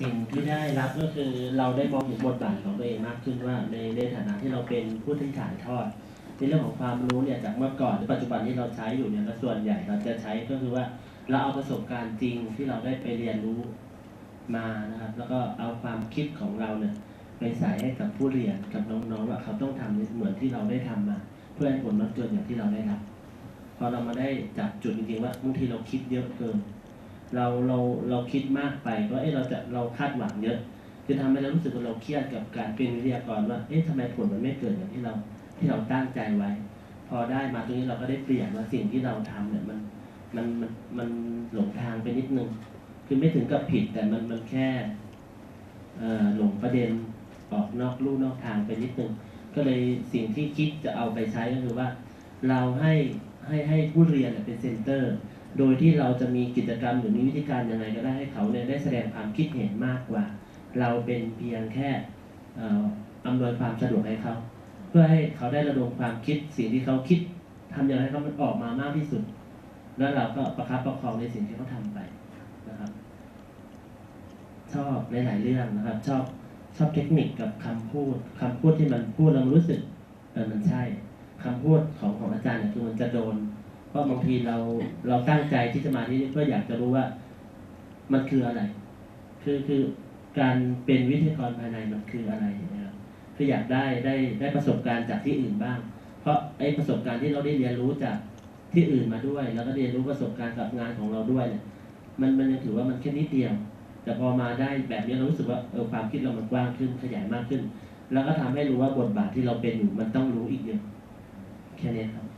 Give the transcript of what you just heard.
สิ่งที่ได้รับก็คือเราได้มองเห็นบทบาทของตัวเองมากขึ้นว่าในในฐานะที่เราเป็นผู้ที่ถ่ายทอด ในเรื่องของความรู้เนี่ยจากเมื่อก่อนหรือปัจจุบันที่เราใช้อยู่เนี่ยส่วนใหญ่เราจะใช้ก็คือว่าเราเอาประสบการณ์จริงที่เราได้ไปเรียนรู้มานะครับ แล้วก็เอาความคิดของเราเนี่ยไปใส่ให้กับผู้เรียนกับน้องๆว่าเขาต้องทำเหมือนที่เราได้ทำมา เพื่อให้ผลลัพธ์เกิดอย่างที่เราได้รับพอเรามาได้จับจุดจริงๆว่าบางทีเราคิดเยอะเกิน เราเราเราคิดมากไปก็เอ้เราจะเราคาดหวังเยอะคือทำให้เรารู้สึกว่าเราเครียดกับการเป็นวิทยากรว่าเอ๊ะทำไมผลมันไม่เกิดอย่างที่เราที่เราตั้งใจไว้ พอได้มาตรงนี้เราก็ได้เปลี่ยนว่าสิ่งที่เราทำเนี่ยมันมันมันมันหลงทางไปนิดนึง คือไม่ถึงกับผิดแต่มันมันแค่เอ่อหลงประเด็นออกนอกลู่นอกทางไปนิดนึง ก็เลยสิ่งที่คิดจะเอาไปใช้ก็คือว่า เราให้ให้ให้ผู้เรียนเนี่ยเป็นเซนเตอร์ โดยที่เราจะมีกิจกรรมหรือมีวิธีการยังไงก็ได้ให้เขาเนี่ยได้แสดงความคิดเห็นมากกว่า เราเป็นเพียงแค่ออำนวยความสะดวกให้เขา เพื่อให้เขาได้ระดมความคิดสิ่งที่เขาคิดทำอย่างไรให้เขามันออกมามากที่สุด แล้วเราก็ประคับประคองในสิ่งที่เขาทำไปนะครับ ชอบหลายๆเรื่องนะครับ ชอบชอบเทคนิคกับคำพูดคำพูดที่มันพูดแล้วรู้สึกเออมันใช่คำพูดของของอาจารย์เนี่ยคือมันจะโดน เพราะบางทีเราเราตั้งใจที่จะมาที่นี่เพื่ออยากจะรู้ว่ามันคืออะไร คือคือการเป็นวิทยากรภายในมันคืออะไรนะครับคืออยากได้ได้ได้ประสบการณ์จากที่อื่นบ้าง เพราะไอ้ประสบการณ์ที่เราได้เรียนรู้จากที่อื่นมาด้วย แล้วก็เรียนรู้ประสบการณ์กับงานของเราด้วยเนี่ยมันมันยังถือว่ามันแค่นิดเดียว แต่พอมาได้แบบนี้เรารู้สึกว่าเออความคิดเรามันกว้างขึ้นขยายมากขึ้น แล้วก็ทำให้รู้ว่าบทบาทที่เราเป็นอยู่มันต้องรู้อีกเยอะแค่นี้ครับ